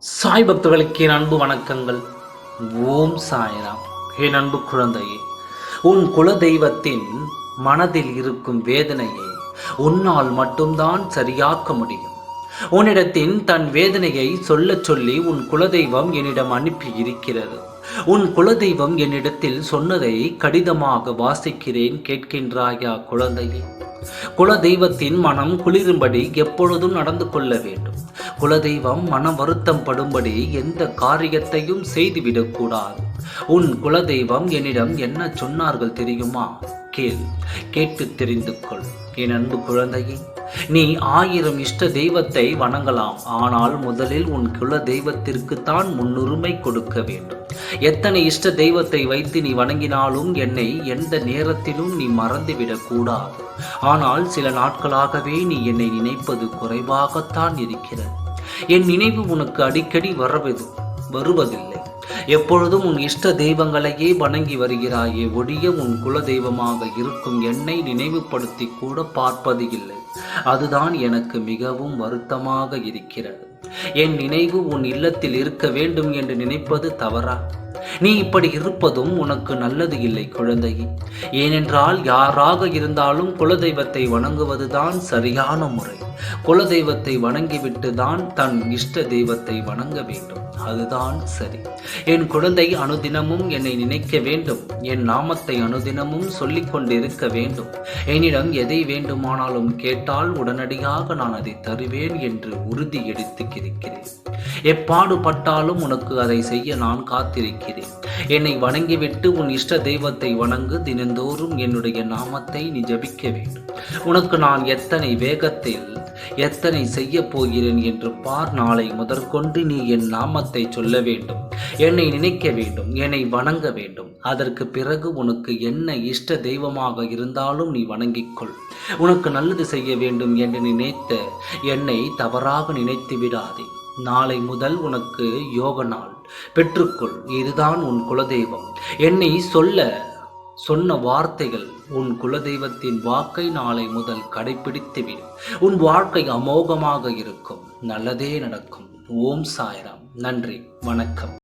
சாய் பக்தர்களுக்கு என் அன்பு வணக்கங்கள். ஓம் சாய்ராம். என் அன்பு குழந்தையே உன் குல தெய்வத்தின் மனதில் இருக்கும் வேதனையை உன்னால் மட்டும்தான் சரியாக்க முடியும். உன்னிடத்தின் தன் வேதனையை சொல்லச் சொல்லி உன் குலதெய்வம் என்னிடம் அனுப்பி இருக்கிறது. உன் குலதெய்வம் என்னிடத்தில் சொன்னதை கடிதமாக வாசிக்கிறேன் கேட்கின்றாயா குழந்தையே? குலதெய்வத்தின் மனம் குளிரும்படி எப்பொழுதும் நடந்து கொள்ள வேண்டும். குலதெய்வம் மன வருத்தம் படும்படி எந்த காரியத்தையும் செய்துவிடக்கூடாது. உன் குலதெய்வம் என்னிடம் என்ன சொன்னார்கள் தெரியுமா? கேள். கேட்டு தெரிந்து கொள். என் அன்பு குழந்தையே நீ ஆயிரம் இஷ்ட தெய்வத்தை வணங்கலாம். ஆனால் முதலில் உன் குல தெய்வத்திற்கு தான் முன்னுரிமை கொடுக்க வேண்டும். எத்தனை இஷ்ட தெய்வத்தை வைத்து நீ வணங்கினாலும் என்னை எந்த நேரத்திலும் நீ மறந்துவிடக் கூடாது ஆனால் சில நாட்களாகவே நீ என்னை நினைப்பது குறைவாகத்தான் இருக்கிறது. என் நினைவு உனக்கு அடிக்கடி வரவது வருவதில்லை. எப்பொழுதும் உன் இஷ்ட தெய்வங்களையே வணங்கி வருகிறாயே ஒழிய உன் குல தெய்வமாக இருக்கும் என்னை நினைவுபடுத்தி கூட பார்ப்பது இல்லை. அதுதான் எனக்கு மிகவும் வருத்தமாக இருக்கிறது. என் நினைவு உன் இல்லத்தில் இருக்க வேண்டும் என்று நினைப்பது தவறா? நீ இப்படி இருப்பதும் உனக்கு நல்லது இல்லை குழந்தையே. ஏனென்றால் யாராக இருந்தாலும் குலதெய்வத்தை வணங்குவதுதான் சரியான முறை. குலதெய்வத்தை வணங்கிவிட்டு தான் தன் இஷ்ட தெய்வத்தை வணங்க வேண்டும். அதுதான் சரி. என் குழந்தை அனுதினமும் என்னை நினைக்க வேண்டும். என் நாமத்தை அனுதினமும் சொல்லிக் கொண்டிருக்க வேண்டும். என்னிடம் எதை வேண்டுமானாலும் கேட்டால் உடனடியாக நான் அதை தருவேன் என்று உறுதி எடுத்துக்கிறேன் எப்பாடுபட்டாலும் உனக்கு அதை செய்ய நான் காத்திருக்கிறேன். என்னை வணங்கிவிட்டு உன் இஷ்ட தெய்வத்தை வணங்கு. தினந்தோறும் என்னுடைய நாமத்தை நீ ஜபிக்க வேண்டும். உனக்கு நான் எத்தனை வேகத்தில் எத்தனை செய்ய போகிறேன் என்று பார். நாளை முதற்கொண்டு நீ என் நாமத்தை சொல்ல வேண்டும். என்னை நினைக்க வேண்டும் என்னை வணங்க வேண்டும். அதற்கு பிறகு உனக்கு என்ன இஷ்ட தெய்வமாக இருந்தாலும் நீ வணங்கிக்கொள் உனக்கு நல்லது செய்ய வேண்டும் என்று நினைத்த என்னை தவறாக நினைத்து விடாதே. நாளை முதல் உனக்கு யோக நாள். பெற்றுக்கொள் இதுதான் உன் குலதெய்வம். என்னை சொல்ல சொன்ன வார்த்தைகள் உன் குலதெய்வத்தின் வாக்கை நாளை முதல் கடைபிடித்துவிடு உன் வாழ்க்கை அமோகமாக இருக்கும். நல்லதே நடக்கும். ஓம் சாய்ராம். நன்றி. வணக்கம்.